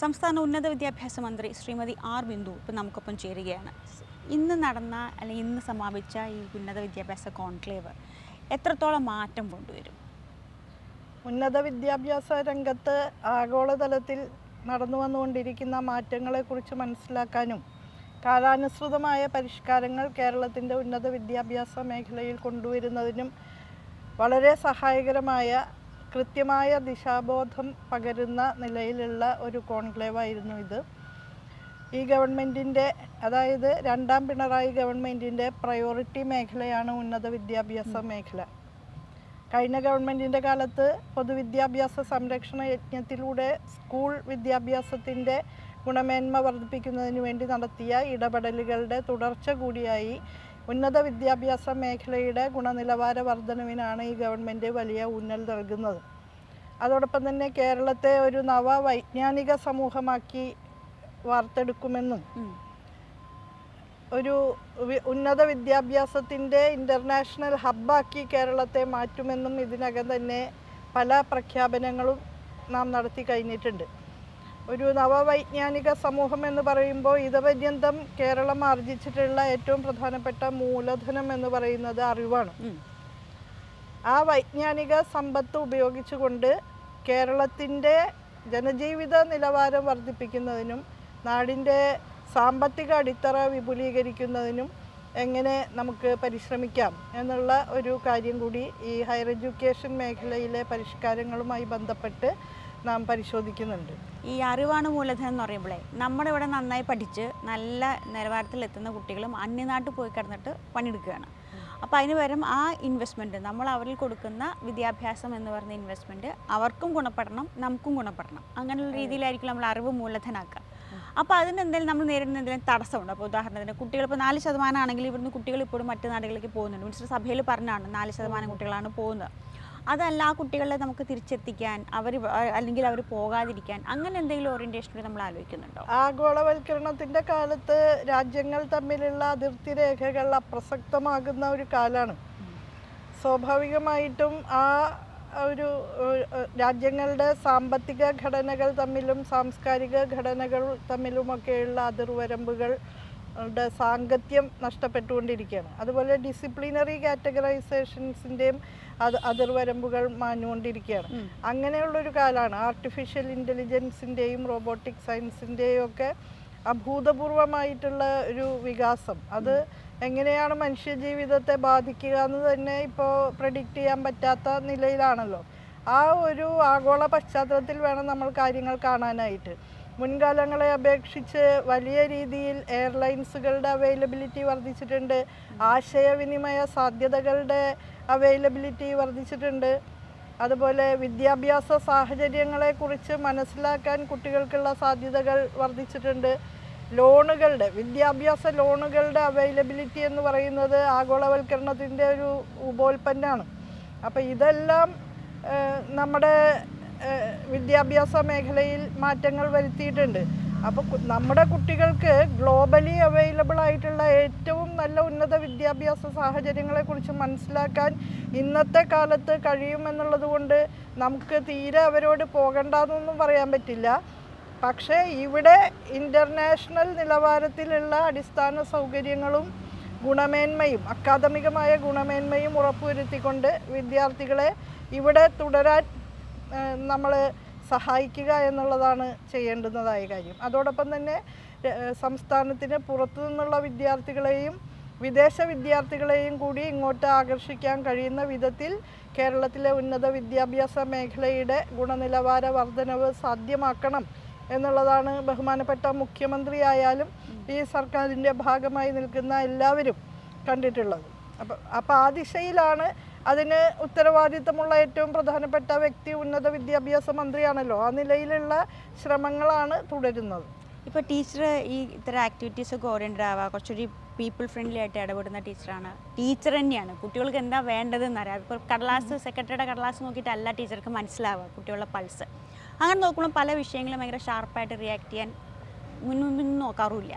സംസ്ഥാന ഉന്നത വിദ്യാഭ്യാസ മന്ത്രി ശ്രീമതി ആർ ബിന്ദു ഇപ്പം നമുക്കൊപ്പം ചേരുകയാണ്. ഇന്ന് നടന്ന അല്ലെങ്കിൽ ഇന്ന് സമാപിച്ച ഈ ഉന്നത വിദ്യാഭ്യാസ കോൺക്ലേവ് എത്രത്തോളം മാറ്റം കൊണ്ടുവരും? ഉന്നത വിദ്യാഭ്യാസ രംഗത്ത് ആഗോളതലത്തിൽ നടന്നു വന്നുകൊണ്ടിരിക്കുന്ന മാറ്റങ്ങളെക്കുറിച്ച് മനസ്സിലാക്കാനും കാലാനുസൃതമായ പരിഷ്കാരങ്ങൾ കേരളത്തിന്റെ ഉന്നത വിദ്യാഭ്യാസ മേഖലയിൽ കൊണ്ടുവരുന്നതിനും വളരെ സഹായകരമായ കൃത്യമായ ദിശാബോധം പകരുന്ന നിലയിലുള്ള ഒരു കോൺക്ലേവായിരുന്നു ഇത്. ഈ ഗവൺമെന്റിന്റെ അതായത് രണ്ടാം പിണറായി ഗവൺമെന്റിന്റെ പ്രയോറിറ്റി മേഖലയാണ് ഉന്നത വിദ്യാഭ്യാസ മേഖല. കഴിഞ്ഞ ഗവൺമെന്റിന്റെ കാലത്ത് പൊതുവിദ്യാഭ്യാസ സംരക്ഷണ യജ്ഞത്തിലൂടെ സ്കൂൾ വിദ്യാഭ്യാസത്തിന്റെ ഗുണമേന്മ വർദ്ധിപ്പിക്കുന്നതിന് വേണ്ടി നടത്തിയ ഇടപെടലുകളുടെ തുടർച്ച കൂടിയായി ഉന്നത വിദ്യാഭ്യാസ മേഖലയുടെ ഗുണനിലവാര വർധനവിനാണ് ഈ ഗവൺമെന്റ് വലിയ ഊന്നൽ നൽകുന്നത്. അതോടൊപ്പം തന്നെ കേരളത്തെ ഒരു നവ വൈജ്ഞാനിക സമൂഹമാക്കി വാർത്തെടുക്കുമെന്നും. ഒരു ഉന്നത വിദ്യാഭ്യാസത്തിന്റെ ഇന്റർനാഷണൽ ഹബ്ബാക്കി കേരളത്തെ മാറ്റുമെന്നും ഇതിനകം തന്നെ പല പ്രഖ്യാപനങ്ങളും നാം നടത്തി കഴിഞ്ഞിട്ടുണ്ട്. ഒരു നവവൈജ്ഞാനിക സമൂഹം എന്ന് പറയുമ്പോൾ ഇതപര്യന്തം കേരളം ആർജിച്ചിട്ടുള്ള ഏറ്റവും പ്രധാനപ്പെട്ട മൂലധനം എന്ന് പറയുന്നത് അറിവാണ്. ആ വൈജ്ഞാനിക സമ്പത്ത് ഉപയോഗിച്ചുകൊണ്ട് കേരളത്തിന്റെ ജനജീവിത നിലവാരം വർദ്ധിപ്പിക്കുന്നതിനും നാടിന്റെ സാമ്പത്തിക അടിത്തറ വിപുലീകരിക്കുന്നതിനും എങ്ങനെ നമുക്ക് പരിശ്രമിക്കാം എന്നുള്ള ഒരു കാര്യം കൂടി ഈ ഹയർ എഡ്യൂക്കേഷൻ മേഖലയിലെ പരിഷ്കാരങ്ങളുമായി ബന്ധപ്പെട്ട് നാം പരിശോധിക്കുന്നുണ്ട്. ഈ അറിവാണ് മൂലധനം എന്ന് പറയുമ്പോഴേ നമ്മുടെ ഇവിടെ നന്നായി പഠിച്ച് നല്ല നിലവാരത്തിൽ എത്തുന്ന കുട്ടികളും അന്യനാട്ടിൽ പോയി കിടന്നിട്ട് പണിയെടുക്കുകയാണ്. അപ്പോൾ അതിന് പകരം ആ ഇൻവെസ്റ്റ്മെന്റ് നമ്മൾ അവരിൽ കൊടുക്കുന്ന വിദ്യാഭ്യാസം എന്ന് പറയുന്ന ഇൻവെസ്റ്റ്മെന്റ് അവർക്കും ഗുണപ്പെടണം നമുക്കും ഗുണപ്പെടണം. അങ്ങനെയുള്ള രീതിയിലായിരിക്കും നമ്മൾ അറിവ് മൂലധനാക്കുക. അപ്പോൾ അതിന് എന്തെങ്കിലും നമ്മൾ നേരിടുന്ന എന്തെങ്കിലും തടസ്സമുണ്ട്? അപ്പോൾ ഉദാഹരണത്തിന് കുട്ടികൾ ഇപ്പോൾ നാല് ശതമാനം ആണെങ്കിൽ ഇവിടുന്ന് കുട്ടികൾ ഇപ്പോഴും മറ്റു നാടുകളിലേക്ക് പോകുന്നുണ്ട്. മിനിസ്റ്റർ സഭയിൽ പറഞ്ഞാണ് നാല് ശതമാനം കുട്ടികളാണ് പോകുന്നത്. അതല്ല ആ കുട്ടികളെ നമുക്ക് തിരിച്ചെത്തിക്കാൻ അവർ അല്ലെങ്കിൽ അവർ പോകാതിരിക്കാൻ അങ്ങനെ എന്തെങ്കിലും ഓറിയന്റേഷൻ നമ്മൾ ആലോചിക്കുന്നുണ്ടോ? ആഗോളവൽക്കരണത്തിന്റെ കാലത്ത് രാജ്യങ്ങൾ തമ്മിലുള്ള അതിർത്തി രേഖകൾ അപ്രസക്തമാകുന്ന ഒരു കാലാണ്. സ്വാഭാവികമായിട്ടും ആ ഒരു രാജ്യങ്ങളുടെ സാമ്പത്തിക ഘടനകൾ തമ്മിലും സാംസ്കാരിക ഘടനകൾ തമ്മിലുമൊക്കെയുള്ള അതിർവരമ്പുകൾ സാങ്കത്യം നഷ്ടപ്പെട്ടുകൊണ്ടിരിക്കുകയാണ്. അതുപോലെ ഡിസിപ്ലിനറി കാറ്റഗറൈസേഷൻസിന്റെയും അത് അതിർവരമ്പുകൾ മാഞ്ഞുകൊണ്ടിരിക്കുകയാണ്. അങ്ങനെയുള്ളൊരു കാലമാണ് ആർട്ടിഫിഷ്യൽ ഇന്റലിജൻസിന്റെയും റോബോട്ടിക് സയൻസിന്റെയും ഒക്കെ അഭൂതപൂർവമായിട്ടുള്ള ഒരു വികാസം. അത് എങ്ങനെയാണ് മനുഷ്യ ജീവിതത്തെ ബാധിക്കുക എന്ന് തന്നെ ഇപ്പോൾ പ്രഡിക്റ്റ് ചെയ്യാൻ പറ്റാത്ത നിലയിലാണല്ലോ. ആ ഒരു ആഗോള പശ്ചാത്തലത്തിൽ വേണം നമ്മൾ കാര്യങ്ങൾ കാണാനായിട്ട്. മുൻകാലങ്ങളെ അപേക്ഷിച്ച് വലിയ രീതിയിൽ എയർലൈൻസുകളുടെ അവൈലബിലിറ്റി വർദ്ധിച്ചിട്ടുണ്ട്. ആശയവിനിമയ സാധ്യതകളുടെ അവൈലബിലിറ്റി വർദ്ധിച്ചിട്ടുണ്ട്. അതുപോലെ വിദ്യാഭ്യാസ സാഹചര്യങ്ങളെക്കുറിച്ച് മനസ്സിലാക്കാൻ കുട്ടികൾക്കുള്ള സാധ്യതകൾ വർദ്ധിച്ചിട്ടുണ്ട്. ലോണുകളുടെ വിദ്യാഭ്യാസ ലോണുകളുടെ അവൈലബിലിറ്റി എന്ന് പറയുന്നത് ആഗോളവൽക്കരണത്തിന്റെ ഒരു ഉപോൽപ്പന്നമാണ് അപ്പോൾ ഇതെല്ലാം നമ്മുടെ വിദ്യാഭ്യാസ മേഖലയിൽ മാറ്റങ്ങൾ വരുത്തിയിട്ടുണ്ട്. അപ്പോൾ നമ്മുടെ കുട്ടികൾക്ക് ഗ്ലോബലി അവൈലബിൾ ആയിട്ടുള്ള ഏറ്റവും നല്ല ഉന്നത വിദ്യാഭ്യാസ സാഹചര്യങ്ങളെക്കുറിച്ച് മനസ്സിലാക്കാൻ ഇന്നത്തെ കാലത്ത് കഴിയുമെന്നുള്ളത് കൊണ്ട് നമുക്ക് തീരെ അവരോട് പോകണ്ടെന്നൊന്നും പറയാൻ പറ്റില്ല. പക്ഷേ ഇവിടെ ഇന്റർനാഷണൽ നിലവാരത്തിലുള്ള അടിസ്ഥാന സൗകര്യങ്ങളും ഗുണമേന്മയും അക്കാദമികമായ ഗുണമേന്മയും ഉറപ്പുവരുത്തിക്കൊണ്ട് വിദ്യാർത്ഥികളെ ഇവിടെ തുടരാൻ നമ്മൾ സഹായിക്കുക എന്നുള്ളതാണ് ചെയ്യേണ്ടുന്നതായ കാര്യം. അതോടൊപ്പം തന്നെ സംസ്ഥാനത്തിന് പുറത്തു നിന്നുള്ള വിദ്യാർത്ഥികളെയും വിദേശ വിദ്യാർത്ഥികളെയും കൂടി ഇങ്ങോട്ട് ആകർഷിക്കാൻ കഴിയുന്ന വിധത്തിൽ കേരളത്തിലെ ഉന്നത വിദ്യാഭ്യാസ മേഖലയുടെ ഗുണനിലവാര വർധനവ് സാധ്യമാക്കണം എന്നുള്ളതാണ് ബഹുമാനപ്പെട്ട മുഖ്യമന്ത്രിയായാലും ഈ സർക്കാരിന്റെ ഭാഗമായി നിൽക്കുന്ന എല്ലാവരും കണ്ടിട്ടുള്ളത്. അപ്പം അപ്പോൾ ആ ദിശയിലാണ് അതിന് ഉത്തരവാദിത്തമുള്ള ഏറ്റവും പ്രധാനപ്പെട്ട വ്യക്തി ഉന്നത വിദ്യാഭ്യാസ മന്ത്രിയാണല്ലോ. ആ നിലയിലുള്ള ശ്രമങ്ങളാണ് തുടരുന്നത്. ഇപ്പോൾ ടീച്ചർ ഈ ഇത്തരം ആക്ടിവിറ്റീസൊക്കെ ഓറിയന്റഡ് ആവുക കുറച്ചൊരു പീപ്പിൾ ഫ്രണ്ട്ലി ആയിട്ട് ഇടപെടുന്ന ടീച്ചറാണ്. ടീച്ചർ തന്നെയാണ്. കുട്ടികൾക്ക് എന്താ വേണ്ടതെന്ന് അറിയാം. ഇപ്പോൾ കടലാസ് സെക്രട്ടറിയുടെ കടലാസ് നോക്കിയിട്ടല്ല ടീച്ചർക്ക് മനസ്സിലാവുക കുട്ടികളുടെ പൾസ് അങ്ങനെ നോക്കുമ്പോൾ പല വിഷയങ്ങളും ഭയങ്കര ഷാർപ്പായിട്ട് റിയാക്ട് ചെയ്യാൻ മുന്നും നോക്കാറുമില്ല.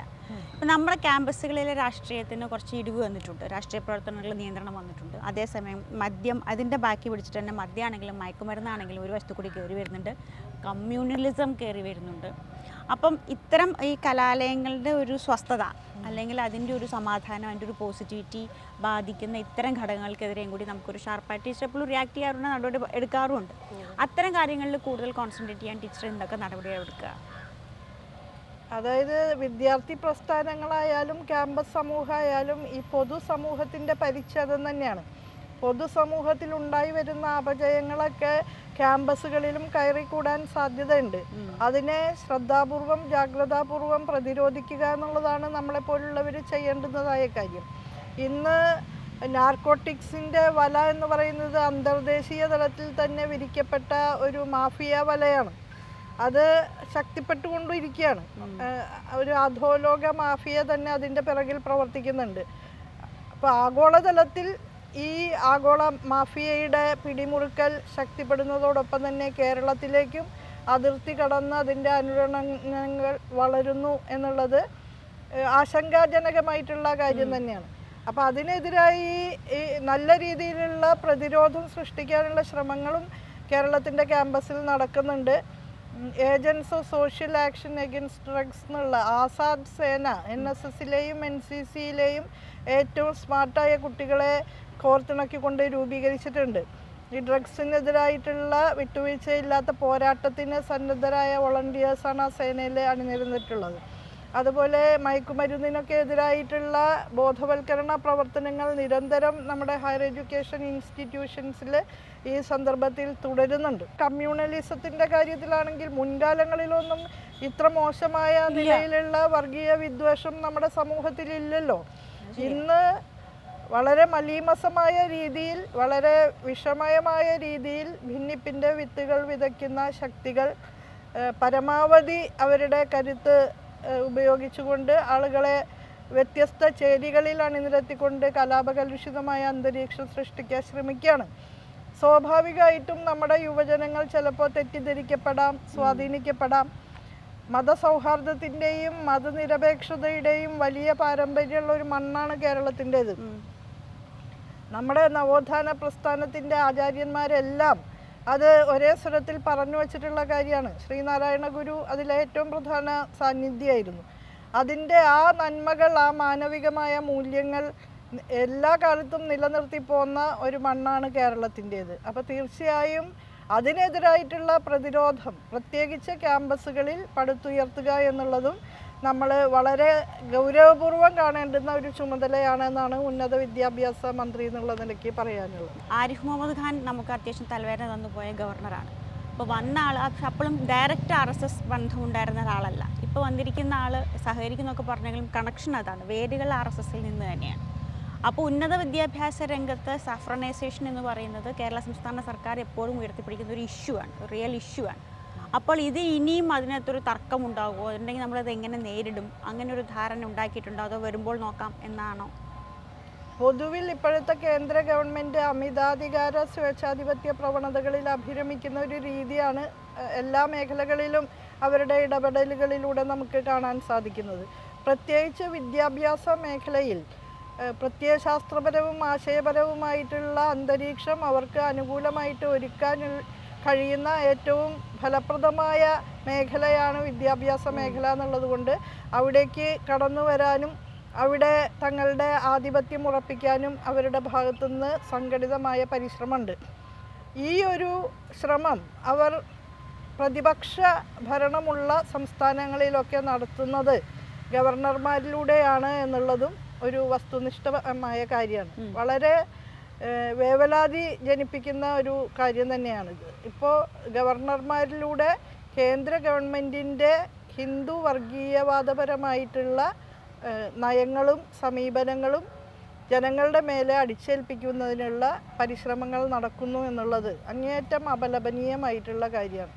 ഇപ്പം നമ്മുടെ ക്യാമ്പസുകളിലെ രാഷ്ട്രീയത്തിന് കുറച്ച് ഇടിവ് വന്നിട്ടുണ്ട്. രാഷ്ട്രീയ പ്രവർത്തനങ്ങളിൽ നിയന്ത്രണം വന്നിട്ടുണ്ട്. അതേസമയം മദ്യം അതിന്റെ ബാക്കി പിടിച്ചിട്ട് തന്നെ മദ്യമാണെങ്കിലും മയക്കുമരുന്നാണെങ്കിലും ഒരു വശത്തു കൂടി കയറി വരുന്നുണ്ട്. കമ്മ്യൂണലിസം കയറി വരുന്നുണ്ട്. അപ്പം ഇത്തരം ഈ കലാലയങ്ങളുടെ ഒരു സ്വസ്ഥത അല്ലെങ്കിൽ അതിന്റെ ഒരു സമാധാനം അതിന്റെ ഒരു പോസിറ്റിവിറ്റി ബാധിക്കുന്ന ഇത്തരം ഘടകങ്ങൾക്കെതിരെയും കൂടി നമുക്കൊരു ഷാർപ്പായിട്ട് ടീച്ചർ റിയാക്ട് ചെയ്യാറുണ്ട് നടപടി എടുക്കാറുമുണ്ട്. അത്തരം കാര്യങ്ങളിൽ കൂടുതൽ കോൺസെൻട്രേറ്റ് ചെയ്യാൻ ടീച്ചർ എന്തൊക്കെ നടപടികൾ എടുക്കുക? അതായത് വിദ്യാർത്ഥി പ്രസ്ഥാനങ്ങളായാലും ക്യാമ്പസ് സമൂഹമായാലും ഈ പൊതുസമൂഹത്തിന്റെ പരിച്ഛേദം തന്നെയാണ്. പൊതുസമൂഹത്തിൽ ഉണ്ടായി വരുന്ന അപജയങ്ങളൊക്കെ ക്യാമ്പസുകളിലും കയറിക്കൂടാൻ സാധ്യതയുണ്ട്. അതിനെ ശ്രദ്ധാപൂർവം ജാഗ്രതാപൂർവം പ്രതിരോധിക്കുക എന്നുള്ളതാണ് നമ്മളെപ്പോലുള്ളവർ ചെയ്യേണ്ടുന്നതായ കാര്യം. ഇന്ന് നാർക്കോട്ടിക്സിന്റെ വല എന്ന് പറയുന്നത് അന്തർദേശീയ തലത്തിൽ തന്നെ വിരിക്കപ്പെട്ട ഒരു മാഫിയ വലയാണ്. അത് ശക്തിപ്പെട്ടുകൊണ്ടിരിക്കുകയാണ്. ഒരു അധോലോക മാഫിയ തന്നെ അതിന്റെ പിറകിൽ പ്രവർത്തിക്കുന്നുണ്ട്. അപ്പോൾ ആഗോളതലത്തിൽ ഈ ആഗോള മാഫിയയുടെ പിടിമുറുക്കൽ ശക്തിപ്പെടുന്നതോടൊപ്പം തന്നെ കേരളത്തിലേക്കും അതിർത്തി കടന്ന് അതിന്റെ അനുരണനങ്ങൾ വളരുന്നു എന്നുള്ളത് ആശങ്കാജനകമായിട്ടുള്ള കാര്യം തന്നെയാണ്. അപ്പോൾ അതിനെതിരായി ഈ നല്ല രീതിയിലുള്ള പ്രതിരോധം സൃഷ്ടിക്കാനുള്ള ശ്രമങ്ങളും കേരളത്തിന്റെ ക്യാമ്പസിൽ നടക്കുന്നുണ്ട്. Agents of social action against drugs എന്നുള്ള ആസാദ് സേന എൻ എസ് എസിലെയും എൻ സി സിയിലെയും ഏറ്റവും സ്മാർട്ടായ കുട്ടികളെ കോർത്തിണക്കിക്കൊണ്ട് രൂപീകരിച്ചിട്ടുണ്ട്. ഈ ഡ്രഗ്സിനെതിരായിട്ടുള്ള വിട്ടുവീഴ്ചയില്ലാത്ത പോരാട്ടത്തിന് സന്നദ്ധരായ വോളണ്ടിയേഴ്സാണ് ആ സേനയിൽ അണിനിരന്നിട്ടുള്ളത്. അതുപോലെ മയക്കുമരുന്നിനൊക്കെ എതിരായിട്ടുള്ള ബോധവൽക്കരണ പ്രവർത്തനങ്ങൾ നിരന്തരം നമ്മുടെ ഹയർ എഡ്യൂക്കേഷൻ ഇൻസ്റ്റിറ്റ്യൂഷൻസിൽ ഈ സന്ദർഭത്തിൽ തുടരുന്നുണ്ട്. കമ്മ്യൂണലിസത്തിന്റെ കാര്യത്തിലാണെങ്കിൽ മുൻകാലങ്ങളിലൊന്നും ഇത്ര മോശമായ നിലയിലുള്ള വർഗീയ വിദ്വേഷം നമ്മുടെ സമൂഹത്തിൽ ഇല്ലല്ലോ ഇന്ന് വളരെ മലീമസമായ രീതിയിൽ വളരെ വിഷമയമായ രീതിയിൽ ഭിന്നിപ്പിന്റെ വിത്തുകൾ വിതയ്ക്കുന്ന ശക്തികൾ പരമാവധി അവരുടെ കരുത്ത് ഉപയോഗിച്ചുകൊണ്ട് ആളുകളെ വ്യത്യസ്ത ചേരികളിൽ അണിനിരത്തിക്കൊണ്ട് കലാപകലുഷിതമായ അന്തരീക്ഷം സൃഷ്ടിക്കാൻ ശ്രമിക്കുകയാണ്. സ്വാഭാവികമായിട്ടും നമ്മുടെ യുവജനങ്ങൾ ചിലപ്പോൾ തെറ്റിദ്ധരിക്കപ്പെടാം സ്വാധീനിക്കപ്പെടാം. മതസൗഹാർദ്ദത്തിന്റെയും മതനിരപേക്ഷതയുടെയും വലിയ പാരമ്പര്യമുള്ള ഒരു മണ്ണാണ് കേരളത്തിന്റെത്. നമ്മുടെ നവോത്ഥാന പ്രസ്ഥാനത്തിന്റെ ആചാര്യന്മാരെല്ലാം അത് ഒരേ സ്വരത്തിൽ പറഞ്ഞു വച്ചിട്ടുള്ള കാര്യമാണ്. ശ്രീനാരായണ ഗുരു അതിലെ ഏറ്റവും പ്രധാന സാന്നിധ്യമായിരുന്നു അതിന്റെ ആ നന്മകൾ ആ മാനവികമായ മൂല്യങ്ങൾ എല്ലാ കാലത്തും നിലനിർത്തി പോന്ന ഒരു മണ്ണാണ് കേരളത്തിന്റേത്. അപ്പോൾ തീർച്ചയായും അതിനെതിരായിട്ടുള്ള പ്രതിരോധം പ്രത്യേകിച്ച് ക്യാമ്പസുകളിൽ പടുത്തുയർത്തുക എന്നുള്ളതും നമ്മൾ വളരെ ഗൗരവപൂർവം കാണേണ്ടുന്ന ഒരു ചുമതലയാണെന്നാണ് ഉന്നത വിദ്യാഭ്യാസ മന്ത്രി എന്നുള്ള നിലയ്ക്ക് പറയാനുള്ളത്. ആരിഫ് മുഹമ്മദ് ഖാൻ നമുക്ക് അത്യാവശ്യം തലവേദന തന്നു പോയ ഗവർണറാണ്. അപ്പോൾ വന്ന ആൾ അപ്പോഴും ഡയറക്റ്റ് ആർ എസ് എസ് ബന്ധമുണ്ടായിരുന്ന ഒരാളല്ല. ഇപ്പോൾ വന്നിരിക്കുന്ന ആൾ സഹകരിക്കുന്നൊക്കെ പറഞ്ഞെങ്കിലും കണക്ഷൻ അതാണ്. വേരുകൾ ആർ എസ് എസിൽ നിന്ന് തന്നെയാണ്. അപ്പോൾ ഉന്നത വിദ്യാഭ്യാസ രംഗത്ത് സഫ്രണൈസേഷൻ എന്ന് പറയുന്നത് കേരള സംസ്ഥാന സർക്കാർ എപ്പോഴും ഉയർത്തിപ്പിടിക്കുന്ന ഒരു ഇഷ്യൂ ആണ് റിയൽ ഇഷ്യൂ ആണ്. അപ്പോൾ ഇത് ഇനിയും അതിനകത്തൊരു തർക്കം ഉണ്ടാകുമോ അതുണ്ടെങ്കിൽ നമ്മളത് എങ്ങനെ നേരിടും? അങ്ങനെ ഒരു ധാരണ ഉണ്ടാക്കിയിട്ടുണ്ടോ? അതോ വരുമ്പോൾ നോക്കാം എന്നാണോ? പൊതുവിൽ ഇപ്പോഴത്തെ കേന്ദ്ര ഗവൺമെന്റ് അമിതാധികാര സ്വേച്ഛാധിപത്യ പ്രവണതകളിൽ അഭിരമിക്കുന്ന ഒരു രീതിയാണ് എല്ലാ മേഖലകളിലും അവരുടെ ഇടപെടലുകളിലൂടെ നമുക്ക് കാണാൻ സാധിക്കുന്നത്. പ്രത്യേകിച്ച് വിദ്യാഭ്യാസ മേഖലയിൽ പ്രത്യയശാസ്ത്രപരവും ആശയപരവുമായിട്ടുള്ള അന്തരീക്ഷം അവർക്ക് അനുകൂലമായിട്ട് ഒരുക്കാൻ കഴിയുന്ന ഏറ്റവും ഫലപ്രദമായ മേഖലയാണ് വിദ്യാഭ്യാസ മേഖല എന്നുള്ളത് കൊണ്ട് അവിടേക്ക് കടന്നു വരാനും അവിടെ തങ്ങളുടെ ആധിപത്യം ഉറപ്പിക്കാനും അവരുടെ ഭാഗത്തുനിന്ന് സംഘടിതമായ പരിശ്രമമുണ്ട്. ഈ ഒരു ശ്രമം അവർ പ്രതിപക്ഷ ഭരണമുള്ള സംസ്ഥാനങ്ങളിലൊക്കെ നടത്തുന്നത് ഗവർണർമാരിലൂടെയാണ് എന്നുള്ളതും ഒരു വസ്തുനിഷ്ഠമായ കാര്യമാണ്. വളരെ വേവലാതി ജനിപ്പിക്കുന്ന ഒരു കാര്യം തന്നെയാണിത്. ഇപ്പോൾ ഗവർണർമാരിലൂടെ കേന്ദ്ര ഗവൺമെന്റിന്റെ ഹിന്ദു വർഗീയവാദപരമായിട്ടുള്ള നയങ്ങളും സമീപനങ്ങളും ജനങ്ങളുടെ മേലെ അടിച്ചേൽപ്പിക്കുന്നതിനുള്ള പരിശ്രമങ്ങൾ നടക്കുന്നു എന്നുള്ളത് അങ്ങേയറ്റം അപലപനീയമായിട്ടുള്ള കാര്യമാണ്.